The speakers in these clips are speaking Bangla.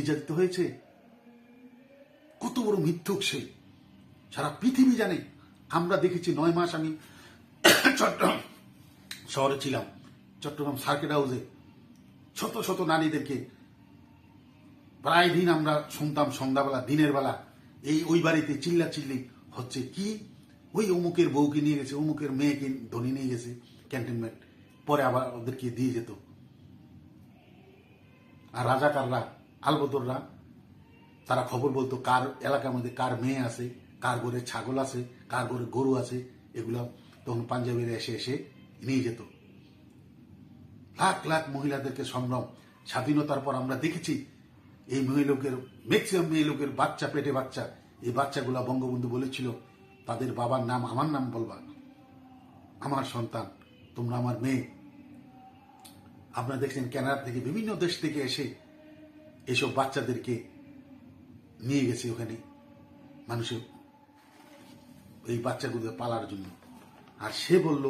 নির্যাতিত হয়েছে। কত বড় মিথ্যুক সে। সারা পৃথিবী জানে। আমরা দেখেছি নয় মাস আমি চট্টগ্রাম শহরে ছিলাম। চট্টগ্রাম সার্কিট হাউসে শত শত নারীদেরকে প্রায় দিন আমরা শুনতাম সন্ধ্যাবেলা, দিনের বেলা, এই ওই বাড়িতে চিল্লা চিল্লি হচ্ছে কি? ওই অমুকের বউকে নিয়ে গেছে, অমুকের মেয়েকে ধনী নিয়ে গেছে ক্যান্টনমেন্ট পরে আবার ওদেরকে দিয়ে যেত। আর রাজাকাররা আলবদররা, তারা খবর বলতো, কার এলাকার মধ্যে কার মেয়ে আছে, কার ঘরে ছাগল আছে, কার ঘরে গরু আছে, এগুলো তখন পাঞ্জাবিরা এসে এসে নিয়ে যেত। লাখ লাখ মহিলাদেরকে সংগ্রাম, স্বাধীনতার পর আমরা দেখেছি, এই মহিলোকের ম্যাক্সিমাম মেয়ে লোকের বাচ্চা, পেটে বাচ্চা, এই বাচ্চাগুলা বঙ্গবন্ধু বলেছিল, তাদের বাবার নাম আমার নাম বলবা। আমার সন্তান, তোমরা আমার মেয়ে। আপনারা দেখছেন কানাডা থেকে বিভিন্ন দেশ থেকে এসে এসব বাচ্চাদেরকে নিয়ে গেছে ওখানে মানুষের এই বাচ্চাগুলো পালার জন্য। আর সে বলল,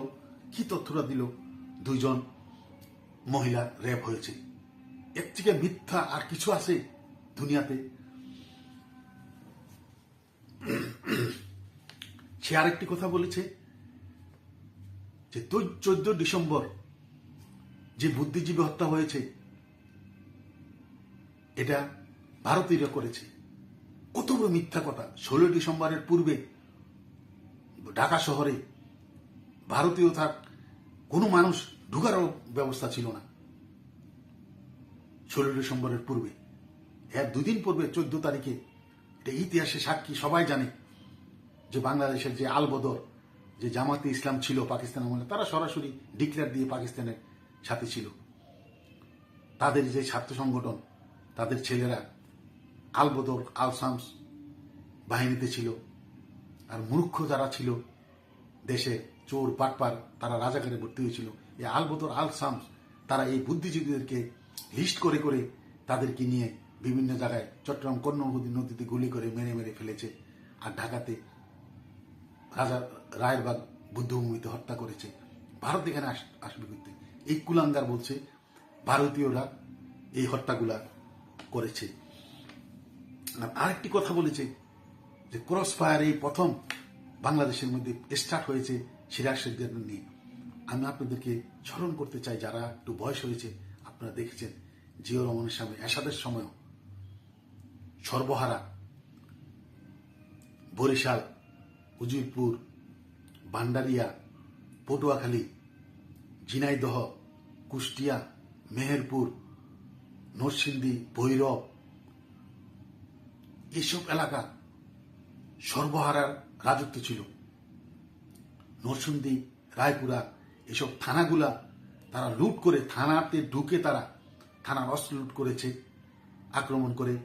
কি তথ্যটা দিল? দুইজন মহিলা র্যাপ হয়েছে। এর থেকে মিথ্যা আর কিছু আছে দুনিয়াতে? সে আরেকটি কথা বলেছে যে চোদ্দ ডিসেম্বর যে বুদ্ধিজীবী হত্যা হয়েছে এটা ভারতীয়রা করেছে। কত বড় মিথ্যা কথা। ষোলো ডিসেম্বরের পূর্বে ঢাকা শহরে ভারতীয় থাক কোনো মানুষ ঢুকারও ব্যবস্থা ছিল না। ষোলো ডিসেম্বরের পূর্বে। এর দুদিন পূর্বে, চোদ্দ তারিখে এটা ইতিহাসে সাক্ষী সবাই জানে যে বাংলাদেশের যে আলবদর যে জামাতে ইসলাম ছিল পাকিস্তান আমলে, তারা সরাসরি ডিক্লেয়ার দিয়ে পাকিস্তানের সাথে ছিল। তাদের যে ছাত্র সংগঠন তাদের ছেলেরা আলবদর, আলসামস বাহিনীতে ছিল আর মূর্খ যারা ছিল, দেশে চোর, বাটপার, তারা রাজাকারে ভর্তি হয়েছিল। এই আলবদর আল সামস তারা এই বুদ্ধিজীবীদেরকে লিস্ট করে করে তাদেরকে নিয়ে বিভিন্ন জায়গায় চট্টগ্রাম কর্ণমুদী নদীতে গুলি করে মেরে মেরে ফেলেছে আর ঢাকাতে রাজা রায়েরবাগ বুদ্ধভূমিতে হত্যা করেছে। ভারত এখানে আস- আসবে করতে। এই কুলাঙ্গার বলছে, ভারতীয়রা এই হত্যাগুলা করেছে। আর আরেকটি কথা বলেছে যে ক্রস ফায়ার এই প্রথম বাংলাদেশের মধ্যে স্টার্ট হয়েছে সিরাজ শেখদের নিয়ে। আমি আপনাদেরকে স্মরণ করতে চাই, যারা একটু বয়স হয়েছে, আপনারা দেখেছেন জিও রমনের সামনে এসাদের সময়ও। সর্বহারা, বরিশাল, উজিরপুর ভান্ডারিয়া পটুয়াখালী, ঝিনাইদহ, কুষ্টিয়া, মেহেরপুর নরসিংদী, ভৈরব এসব এলাকা সর্বহারার রাজত্ব ছিল। নরসিংদী, রায়পুরা, এসব থানাগুলা তারা লুট করে থানাতে ঢুকে তারা থানার অস্ত্র লুট করেছে, আক্রমণ করে।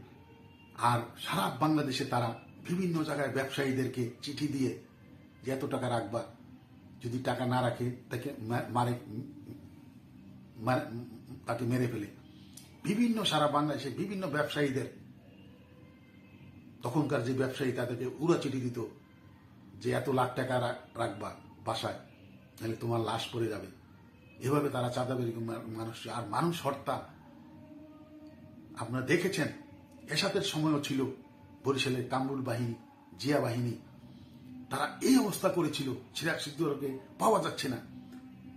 আর সারা বাংলাদেশে তারা বিভিন্ন জায়গায় ব্যবসায়ীদেরকে চিঠি দিয়ে যে এত টাকা রাখবা, যদি টাকা না রাখে তাকে মারে মারে- তাকে মেরে ফেলে। বিভিন্ন সারা বাংলাদেশে বিভিন্ন ব্যবসায়ীদের, তখনকার যে ব্যবসায়ী তাদেরকে উড়া চিঠি দিত যে এত লাখ টাকা রাখবা বাসায়, তাহলে তোমার লাশ পড়ে যাবে। এভাবে তারা চাঁদাবাজি মা- মানুষ, আর মানুষ হত্যা। আপনারা দেখেছেন এসাতের সময়ও ছিল বরিশালের কামরুল বাহিনী, জিয়া বাহিনী। তারা এই অবস্থা করেছিল, সিরাজ সিদ্ধুরকে পাওয়া যাচ্ছে না।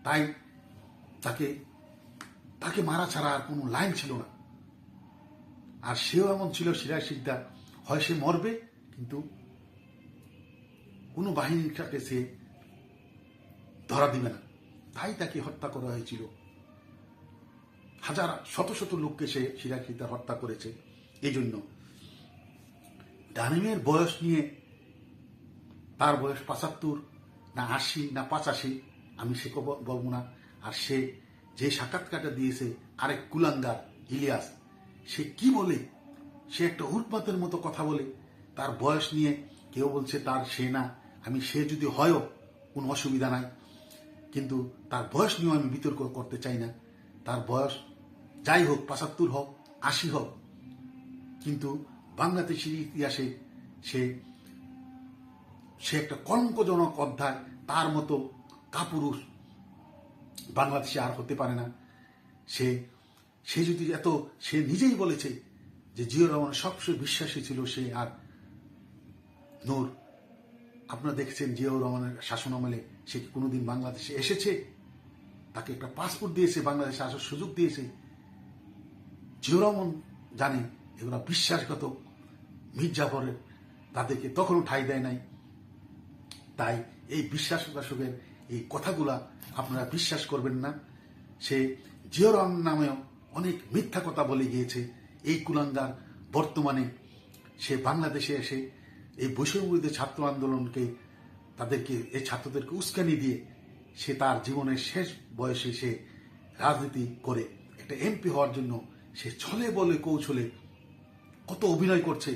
তাই তাকে তাকে মারা ছাড়া আর কোনো লাইন ছিল না। আর সেও এমন ছিল, সিরাজ সিদ্ধা হয় সে মরবে, কিন্তু কোনো বাহিনীটাকে সে ধরা দিবে না। তাই তাকে হত্যা করা হয়েছিল। হাজার, শত শত লোককে সে সিরাজ সিদ্ধা হত্যা করেছে। এই জন্য ডানিমের বয়স নিয়ে তার বয়স পঁচাত্তর, না আশি, না পঁচাশি, আমি সে কব- বলব না। আর সে যে সাক্ষাৎকারটা দিয়েছে আরেক কুলাঙ্গার ইলিয়াস, সে কি বলে? সে একটা উৎপাতের মতো কথা বলে। তার বয়স নিয়ে কেউ বলছে তার সে না, আমি সে যদি হয়ও, কোনো অসুবিধা নাই। কিন্তু তার বয়স নিয়েও আমি বিতর্ক করতে চাই না। তার বয়স যাই হোক, পঁচাত্তর হোক, আশি হোক। কিন্তু বাংলাদেশের ইতিহাসে সে সে একটা কলঙ্কজনক অধ্যায়, তার মতো কাপুরুষ বাংলাদেশে আর হতে পারে না। সে সে যদি এত, সে নিজেই বলেছে যে জিয়র রহমান সবচেয়ে বিশ্বাসী ছিল, সে আর নূর, আপনারা দেখেছেন জিয়াউর রহমানের শাসন আমলে সে কি কোনোদিন বাংলাদেশে এসেছে? তাকে একটা পাসপোর্ট দিয়েছে, বাংলাদেশে আসার সুযোগ দিয়েছে। জিয়াউর রহমান জানে, এগুলো বিশ্বাসগত মির্জাফরের তাদেরকে তখনও ঠাই দেয় নাই। তাই এই বিশ্বাসদাসকের এই কথাগুলা আপনারা বিশ্বাস করবেন না। সে জিয়র নামেও অনেক মিথ্যা কথা বলে গিয়েছে। এই কুলাঙ্গার বর্তমানে সে বাংলাদেশে এসে এই বৈষম্যবিরোধী ছাত্র আন্দোলনকে তাদেরকে, এই ছাত্রদেরকে উস্কানি দিয়ে সে তার জীবনের শেষ বয়সে সে রাজনীতি করে। একটা এমপি হওয়ার জন্য সে ছলে বলে কৌশলে কত অভিনয় করছে।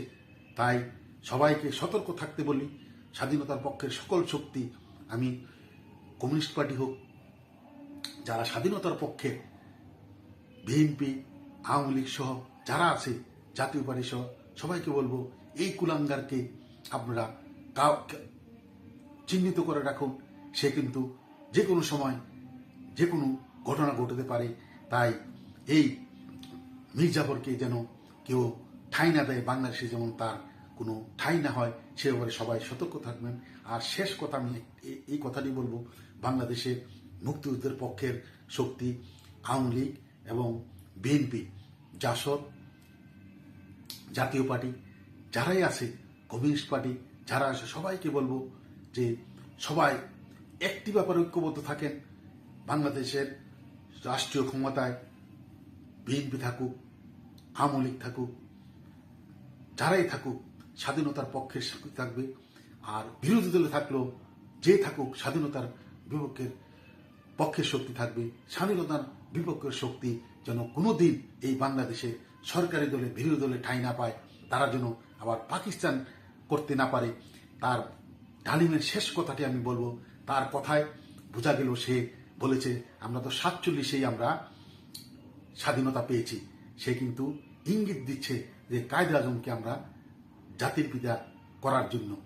তাই সবাইকে সতর্ক থাকতে বলি। স্বাধীনতার পক্ষের সকল শক্তি আমি কমিউনিস্ট পার্টি হোক, যারা স্বাধীনতার পক্ষে বিএনপি আওয়ামী লীগ সহ যারা আছে, জাতীয় পার্টি সহ, সবাইকে বলব, এই কুলাঙ্গারকে আপনারা চিহ্নিত করে রাখুন। সে কিন্তু যে কোনো সময় যে কোনো ঘটনা ঘটতে পারে। তাই এই মির্জাফরকে যেন কেউ ঠাই না দেয়, বাংলাদেশে যেমন তার কোনো ঠাই না হয়, সে ব্যাপারে সবাই সতর্ক থাকবেন। আর শেষ কথা আমি এই কথাটি বলব বাংলাদেশের মুক্তিযুদ্ধের পক্ষের শক্তি আওয়ামী লীগ এবং বিএনপি, জাসদ, জাতীয় পার্টি যারাই আছে, কমিউনিস্ট পার্টি যারা আছে, সবাইকে বলব যে সবাই একটি ব্যাপারে ঐক্যবদ্ধ থাকেন। বাংলাদেশের রাষ্ট্রীয় ক্ষমতায় বিএনপি থাকুক, আওয়ামী লীগ থাকুক, যারাই থাকুক, স্বাধীনতার পক্ষে থাকবে। আর বিরোধী দলে থাকলেও যে থাকুক, স্বাধীনতার বিপক্ষের পক্ষের শক্তি থাকবে, স্বাধীনতার বিপক্ষের শক্তি যেন কোনোদিন এই বাংলাদেশে সরকারি দলে, বিরোধী দলে ঠাঁই না পায়। তারা যেন আবার পাকিস্তান করতে না পারে। তার ডালিমের শেষ কথাটি আমি বলব। তার কথায় বোঝা গেল সে বলেছে, আমরা তো সাতচল্লিশেই আমরা স্বাধীনতা পেয়েছি। সে কিন্তু ইঙ্গিত দিচ্ছে যে কায়দা আজমকে আমরা জাতির পিতা করার জন্য।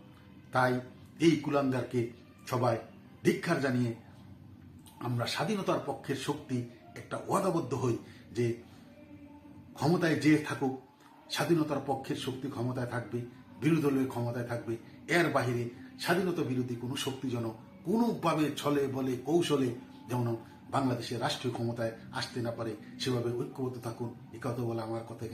তাই এই কুলাঙ্গারকে সবাই ধিক্ষার জানিয়ে আমরা স্বাধীনতার পক্ষের শক্তি একটা ওয়াদাবদ্ধ হই যে ক্ষমতায় যে থাকুক, স্বাধীনতার পক্ষের শক্তি ক্ষমতায় থাকবে, বিরোধী দলের ক্ষমতায় থাকবে, এর বাহিরে স্বাধীনতা বিরোধী কোনো শক্তি যেন কোনোভাবে ছলে বলে কৌশলে যেমন বাংলাদেশের রাষ্ট্রীয় ক্ষমতায় আসতে না পারে, সেভাবে ঐক্যবদ্ধ থাকুন। এ কথা বলে আমার কথা